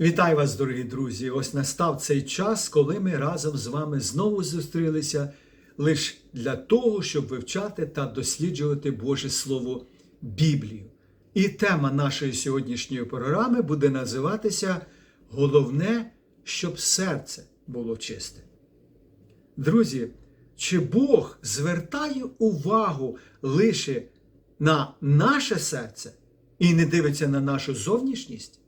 Вітаю вас, дорогі друзі! Ось настав цей час, коли ми разом з вами знову зустрілися лише для того, щоб вивчати та досліджувати Боже Слово Біблію. І тема нашої сьогоднішньої програми буде називатися Головне, щоб серце було чисте. Друзі, чи Бог звертає увагу лише на наше серце і не дивиться на нашу зовнішність?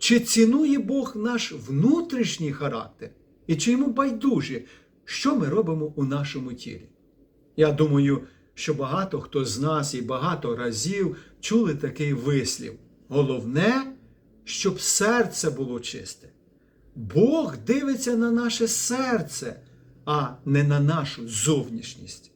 Чи цінує Бог наш внутрішній характер? І чи йому байдуже, що ми робимо у нашому тілі? Я думаю, що багато хто з нас і багато разів чули такий вислів. Головне, щоб серце було чисте. Бог дивиться на наше серце, а не на нашу зовнішність.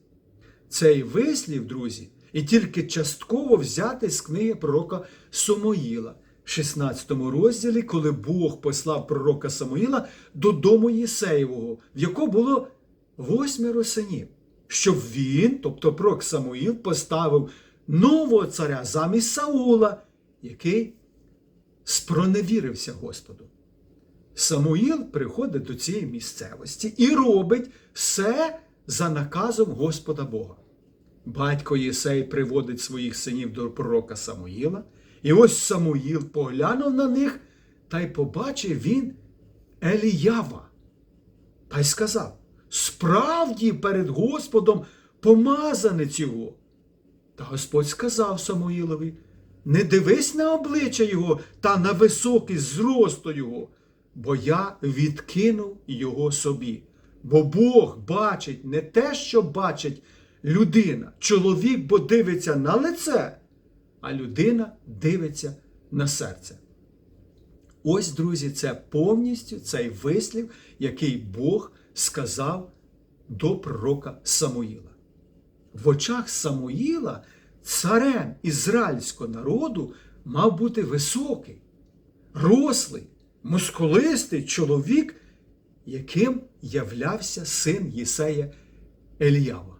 Цей вислів, друзі, і тільки частково взятий з книги пророка Самоїла, в 16 розділі, коли Бог послав пророка Самоїла додому Єсеєвого, в якого було восьмеро синів, щоб він, тобто пророк Самуїл, поставив нового царя замість Саула, який спроневірився Господу. Самуїл приходить до цієї місцевості і робить все за наказом Господа Бога. Батько Єсей приводить своїх синів до пророка Самуїла, і ось Самуїл поглянув на них та й побачив він Еліява. Та й сказав: Справді перед Господом помазанець його. Та Господь сказав Самуїлові: Не дивись на обличчя його та на високий зросту його, бо я відкинув його собі. Бо Бог бачить не те, що бачить людина. Чоловік бо дивиться на лице, а людина дивиться на серце. Ось, друзі, це повністю цей вислів, який Бог сказав до пророка Самуїла. В очах Самуїла царем ізраїльського народу мав бути високий, рослий, мускулистий чоловік, яким являвся син Єсея Еліява.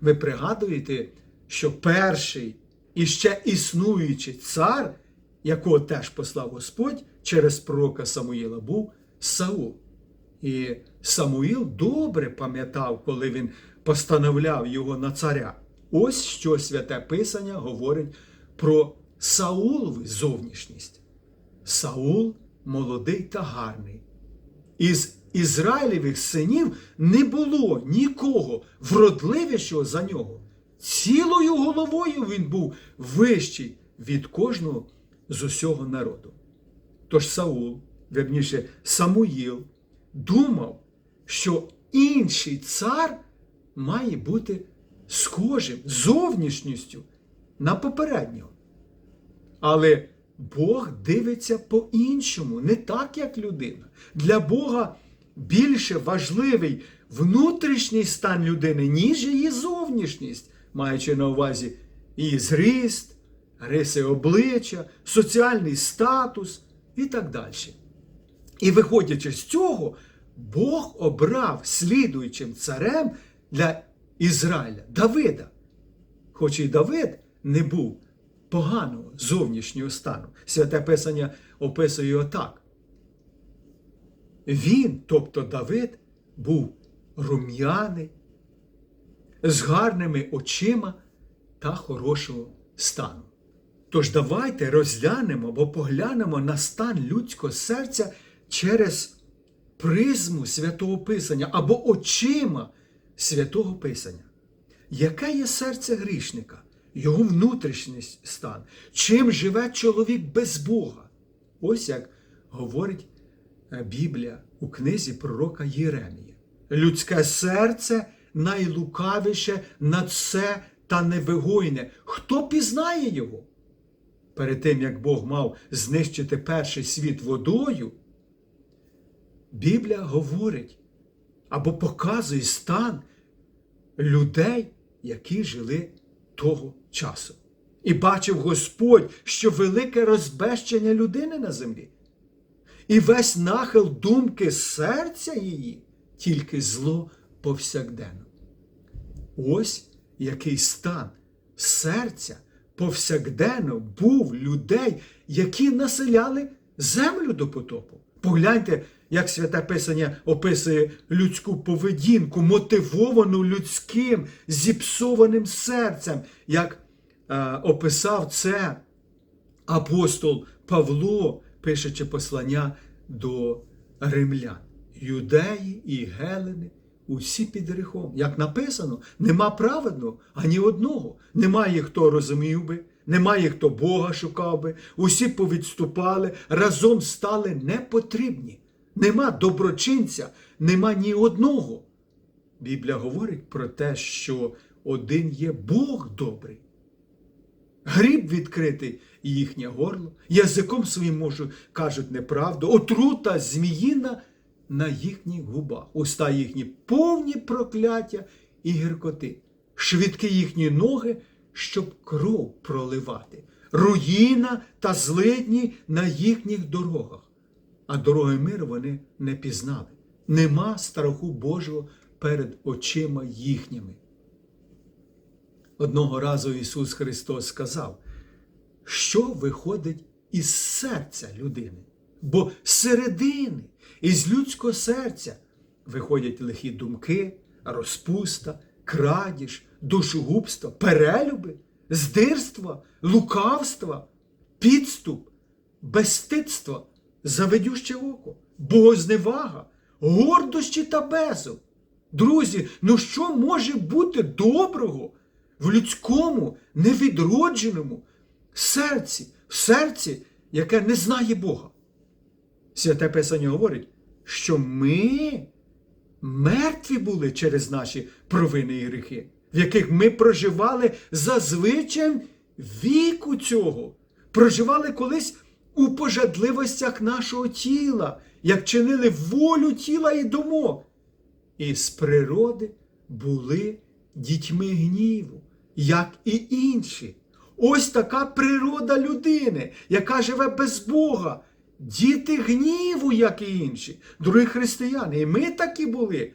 Ви пригадуєте, що перший і ще існуючий цар, якого теж послав Господь через пророка Самуїла, був Саул. І Самуїл добре пам'ятав, коли він постановляв його на царя. Ось що святе Писання говорить про Саулову зовнішність. Саул молодий та гарний. Із Ізраїлевих синів не було нікого вродливішого за нього. Цілою головою він був вищий від кожного з усього народу. Тож Саул, верніше Самуїл, думав, що інший цар має бути схожим зовнішністю на попереднього. Але Бог дивиться по-іншому, не так, як людина. Для Бога більше важливий внутрішній стан людини, ніж її зовнішність, маючи на увазі її зріст, риси обличчя, соціальний статус і так далі. І виходячи з цього, Бог обрав слідуючим царем для Ізраїля Давида. Хоч і Давид не був поганого зовнішнього стану. Святе Писання описує його так. Він, тобто Давид, був рум'яний, з гарними очима та хорошого стану. Тож давайте розглянемо або поглянемо на стан людського серця через призму святого Писання або очима святого Писання. Яке є серце грішника, його внутрішній стан? Чим живе чоловік без Бога? Ось як говорить Біблія у книзі пророка Єремія. Людське серце найлукавіше на це та невигойне. Хто пізнає його? Перед тим, як Бог мав знищити перший світ водою, Біблія говорить або показує стан людей, які жили того часу. І бачив Господь, що велике розбещення людини на землі. І весь нахил думки серця її тільки зло повсякденно. Ось який стан серця повсякденно був людей, які населяли землю до потопу. Погляньте, як святе Писання описує людську поведінку, мотивовану людським зіпсованим серцем, як е, описав це апостол Павло, пишучи послання до римлян. Юдеї і гелени усі під гріхом. Як написано, нема праведного ані одного. Немає хто розумів би, немає хто Бога шукав би, усі повідступали, разом стали непотрібні. Нема доброчинця, нема ні одного. Біблія говорить про те, що один є Бог добрий. Гріб відкритий їхнє горло, язиком своїм можу кажуть неправду, отрута зміїна на їхніх губах, уста їхні повні прокляття і гіркоти, швидкі їхні ноги, щоб кров проливати, руїна та злидні на їхніх дорогах. А дороги миру вони не пізнали. Нема страху Божого перед очима їхніми. Одного разу Ісус Христос сказав, що виходить із серця людини. Бо з середини, із людського серця виходять лихі думки, розпуста, крадіж, душогубство, перелюби, здирство, лукавство, підступ, безстидство, заведюще око, богозневага, гордощі та безум. Друзі, ну що може бути доброго в людському, невідродженому серці, в серці, яке не знає Бога? Святе Писання говорить, що ми мертві були через наші провини і гріхи, в яких ми проживали за звичаєм віку цього, проживали колись у пожадливостях нашого тіла, як чинили волю тіла і думок. І з природи були дітьми гніву, як і інші. Ось така природа людини, яка живе без Бога. Діти гніву, як і інші, дорогі християни, і ми такі були.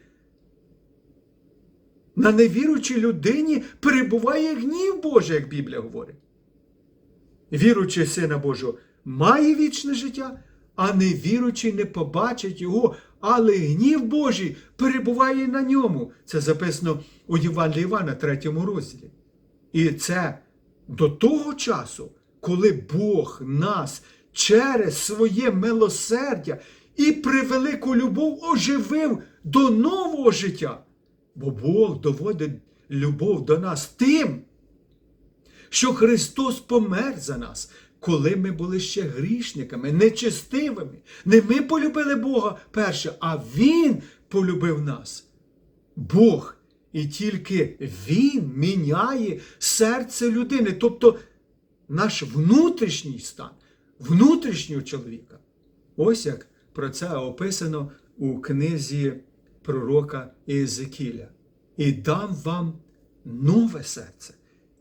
На невіруючій людині перебуває гнів Божий, як Біблія говорить. Віруючий Сина Божого має вічне життя, а невіруючий не побачить його, але гнів Божий перебуває на ньому. Це записано у Євангелії Івана, 3 розділі. І це до того часу, коли Бог нас через своє милосердя і превелику любов оживив до нового життя. Бо Бог доводить любов до нас тим, що Христос помер за нас, коли ми були ще грішниками, нечестивими. Не ми полюбили Бога перше, а Він полюбив нас. Бог. І тільки Він міняє серце людини, тобто наш внутрішній стан, внутрішнього чоловіка. Ось як про це описано у книзі пророка Єзекіля. І дам вам нове серце,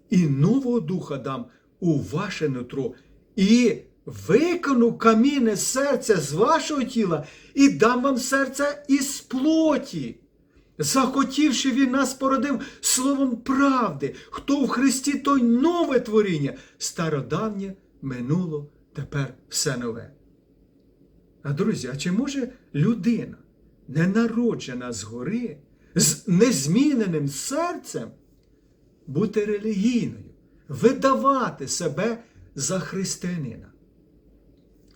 і нового духа дам у ваше нутро, і викону камінне серця з вашого тіла, і дам вам серце із плоті. Захотівши він нас породив словом правди, хто в Христі, той нове творіння, стародавнє минуло, тепер все нове. А друзі, а чи може людина, не народжена згори, з незміненим серцем, бути релігійною, видавати себе за християнина?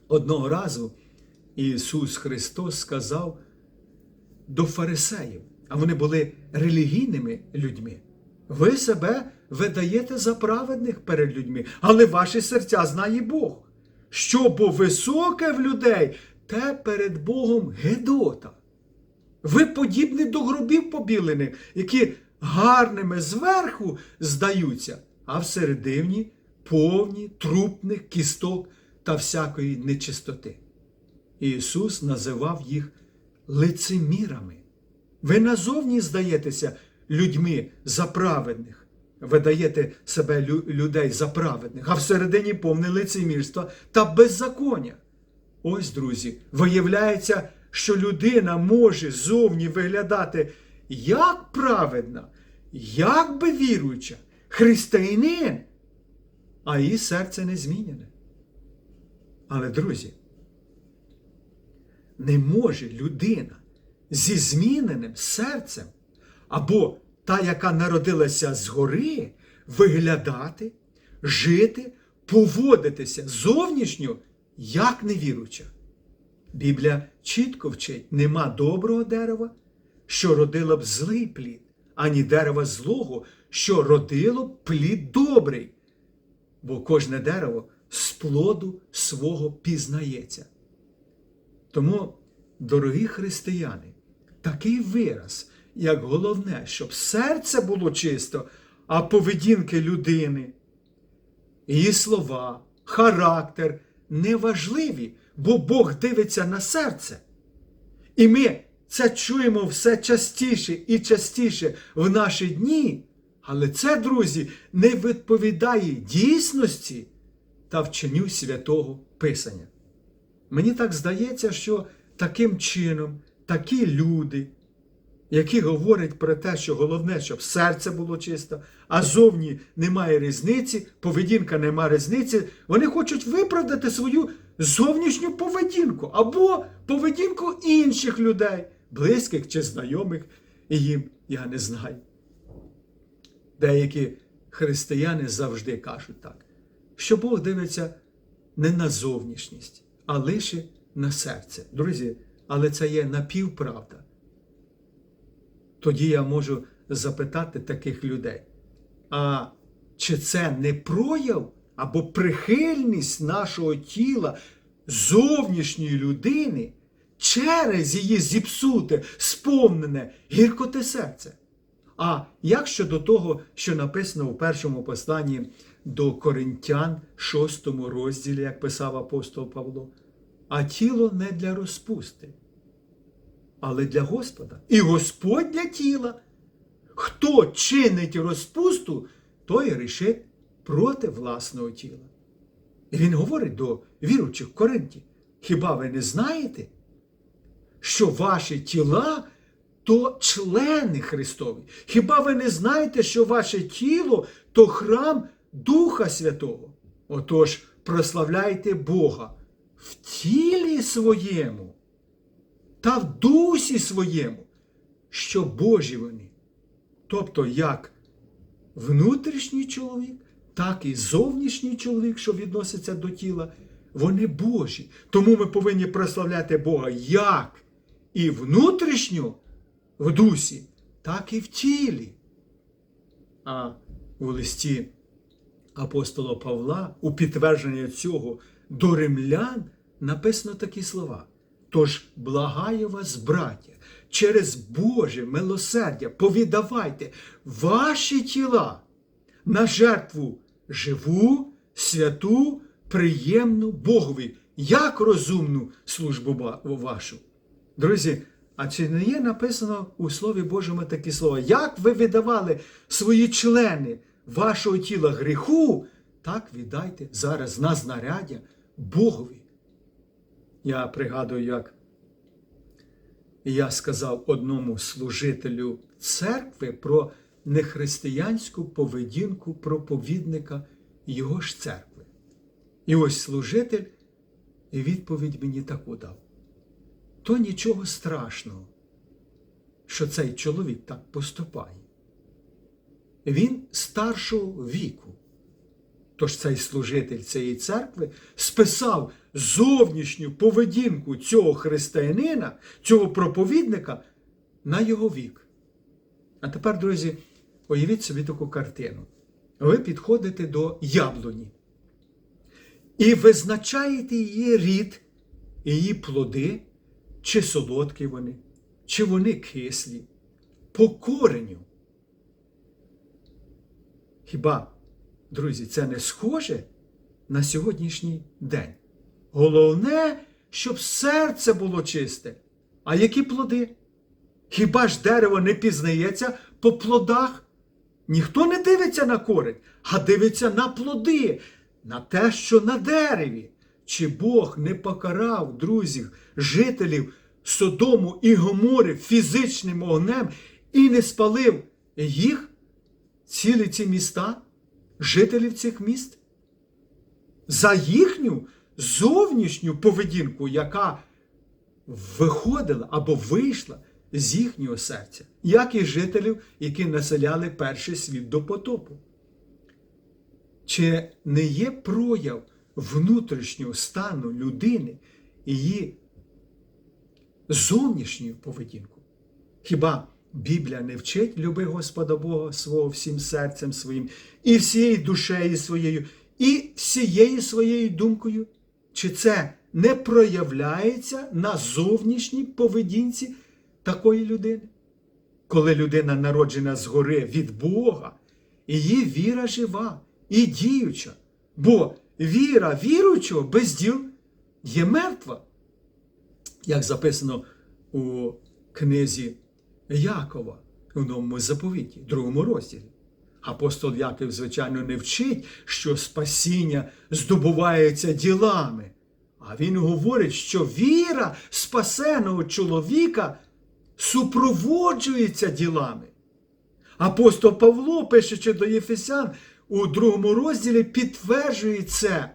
Одного разу Ісус Христос сказав до фарисеїв, а вони були релігійними людьми. Ви себе видаєте за праведних перед людьми, але ваші серця знає Бог. Що бо високе в людей, те перед Богом Гедота. Ви подібні до гробів побілених, які гарними зверху здаються, а всередині повні трупних кісток та всякої нечистоти. Ісус називав їх лицемірами. Ви назовні здаєтеся людьми за праведних, видаєте себе людей за праведних, а всередині повне лицемірство та беззаконня. Ось, друзі, виявляється, що людина може зовні виглядати як праведна, як би віруюча, християнин, а її серце не змінене. Але, друзі, не може людина зі зміненим серцем або та, яка народилася згори, виглядати, жити, поводитися зовнішньо, як невіруча. Біблія чітко вчить: нема доброго дерева, що родило б злий плід, ані дерева злого, що родило б плід добрий. Бо кожне дерево з плоду свого пізнається. Тому, дорогі християни, такий вираз, як головне, щоб серце було чисто, а поведінки людини, її слова, характер неважливі, бо Бог дивиться на серце. І ми це чуємо все частіше і частіше в наші дні. Але це, друзі, не відповідає дійсності та вченню святого Писання. Мені так здається, що таким чином такі люди, які говорять про те, що головне, щоб серце було чисто, а зовні немає різниці, поведінка немає різниці, вони хочуть виправдати свою зовнішню поведінку або поведінку інших людей, близьких чи знайомих і їм, я не знаю. Деякі християни завжди кажуть так, що Бог дивиться не на зовнішність, а лише на серце. Друзі, але це є напівправда. Тоді я можу запитати таких людей: а чи це не прояв або прихильність нашого тіла зовнішньої людини через її зіпсуте, сповнене гіркоте серце? А як щодо того, що написано у першому посланні до Коринтян, шостому розділі, як писав апостол Павло, а тіло не для розпусти, але для Господа. І Господь для тіла. Хто чинить розпусту, той рішить проти власного тіла. І він говорить до віручих Коринтів, хіба ви не знаєте, що ваші тіла то члени Христові? Хіба ви не знаєте, що ваше тіло то храм Духа Святого? Отож, прославляйте Бога в тілі своєму та в дусі своєму, що Божі вони. Тобто, як внутрішній чоловік, так і зовнішній чоловік, що відноситься до тіла, вони Божі. Тому ми повинні прославляти Бога як і внутрішньо в дусі, так і в тілі. А у листі апостола Павла у підтвердження цього до римлян написано такі слова. Тож благаю вас, браття, через Боже милосердя повідавайте ваші тіла на жертву живу, святу, приємну Богові, як розумну службу вашу. Друзі, а чи не є написано у Слові Божому такі слова? Як ви видавали свої члени вашого тіла гріху, так віддайте зараз на знаряддя Богові. Я пригадую, як я сказав одному служителю церкви про нехристиянську поведінку проповідника його ж церкви. І ось служитель відповідь мені таку дав. То нічого страшного, що цей чоловік так поступає. Він старшого віку. Тож цей служитель цієї церкви списав зовнішню поведінку цього християнина, цього проповідника на його вік. А тепер, друзі, уявіть собі таку картину. Ви підходите до яблуні і визначаєте її рід, її плоди, чи солодкі вони, чи вони кислі, по кореню. Хіба, друзі, це не схоже на сьогоднішній день? Головне, щоб серце було чисте. А які плоди? Хіба ж дерево не пізнається по плодах? Ніхто не дивиться на корень, а дивиться на плоди, на те, що на дереві. Чи Бог не покарав друзів, жителів Содому і Гомори фізичним огнем і не спалив їх, цілі ці міста, жителів цих міст? За їхню зовнішню поведінку, яка виходила або вийшла з їхнього серця, як і жителів, які населяли перший світ до потопу. Чи не є прояв внутрішнього стану людини і її зовнішньою поведінку? Хіба Біблія не вчить люби Господа Бога свого всім серцем своїм, і всією душею своєю, і всією своєю думкою? Чи це не проявляється на зовнішній поведінці такої людини? Коли людина народжена згори від Бога, її віра жива і діюча, бо віра віруючого без діл є мертва, як записано у книзі Якова у новому заповіті, другому розділі. Апостол Яків, звичайно, не вчить, що спасіння здобувається ділами. А він говорить, що віра спасеного чоловіка супроводжується ділами. Апостол Павло, пишучи до Єфесян, у другому розділі підтверджує це.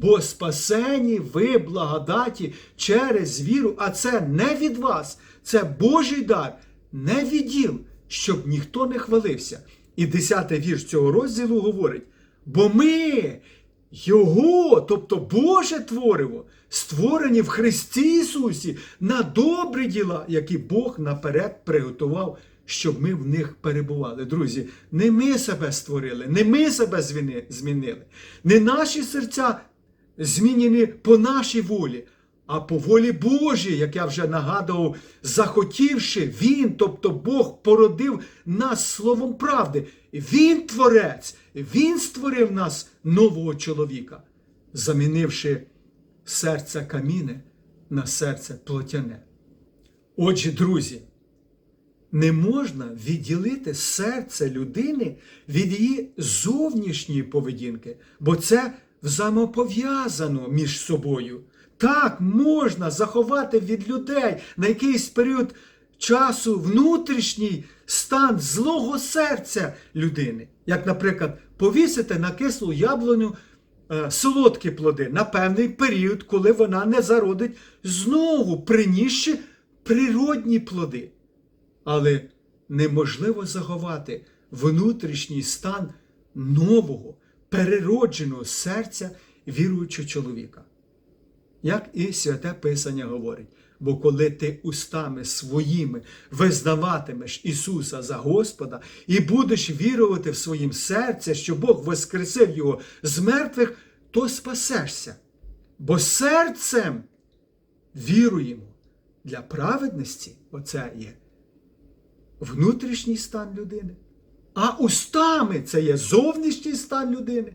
Бо спасені ви благодаті через віру, а це не від вас, це Божий дар, не від діл, щоб ніхто не хвалився. І десятий вірш цього розділу говорить: бо ми, Його, тобто Боже твориво, створені в Христі Ісусі на добрі діла, які Бог наперед приготував, щоб ми в них перебували. Друзі, не ми себе створили, не ми себе змінили, не наші серця змінені по нашій волі, а по волі Божій, як я вже нагадував, захотівши Він, тобто Бог породив нас словом правди. Він творець, Він створив нас нового чоловіка, замінивши серце каміне на серце плотяне. Отже, друзі, не можна відділити серце людини від її зовнішньої поведінки, бо це взаємопов'язано між собою. Так можна заховати від людей на якийсь період часу внутрішній стан злого серця людини. Як, наприклад, повісити на кислу яблуню е, солодкі плоди на певний період, коли вона не зародить знову принісши природні плоди. Але неможливо заховати внутрішній стан нового, переродженого серця віруючого чоловіка. Як і святе Писання говорить, бо коли ти устами своїми визнаватимеш Ісуса за Господа і будеш вірувати в своїм серці, що Бог воскресив Його з мертвих, то спасешся. Бо серцем віруємо для праведності, оце є внутрішній стан людини, а устами це є зовнішній стан людини,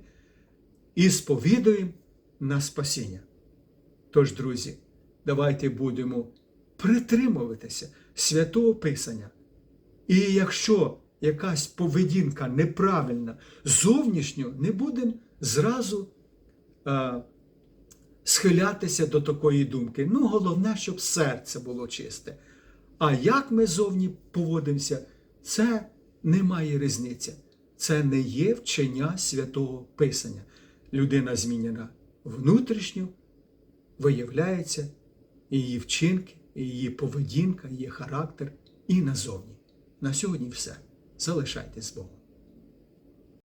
і сповідуємо на спасіння. Тож, друзі, давайте будемо притримуватися святого Писання. І якщо якась поведінка неправильна зовнішньо, не будемо зразу а, схилятися до такої думки. Ну, головне, щоб серце було чисте. А як ми зовні поводимося, це не має різниці. Це не є вчення святого Писання. Людина змінена внутрішньо, виявляється її вчинки, її поведінка, її характер і назовні. На сьогодні все. Залишайтесь з Богом.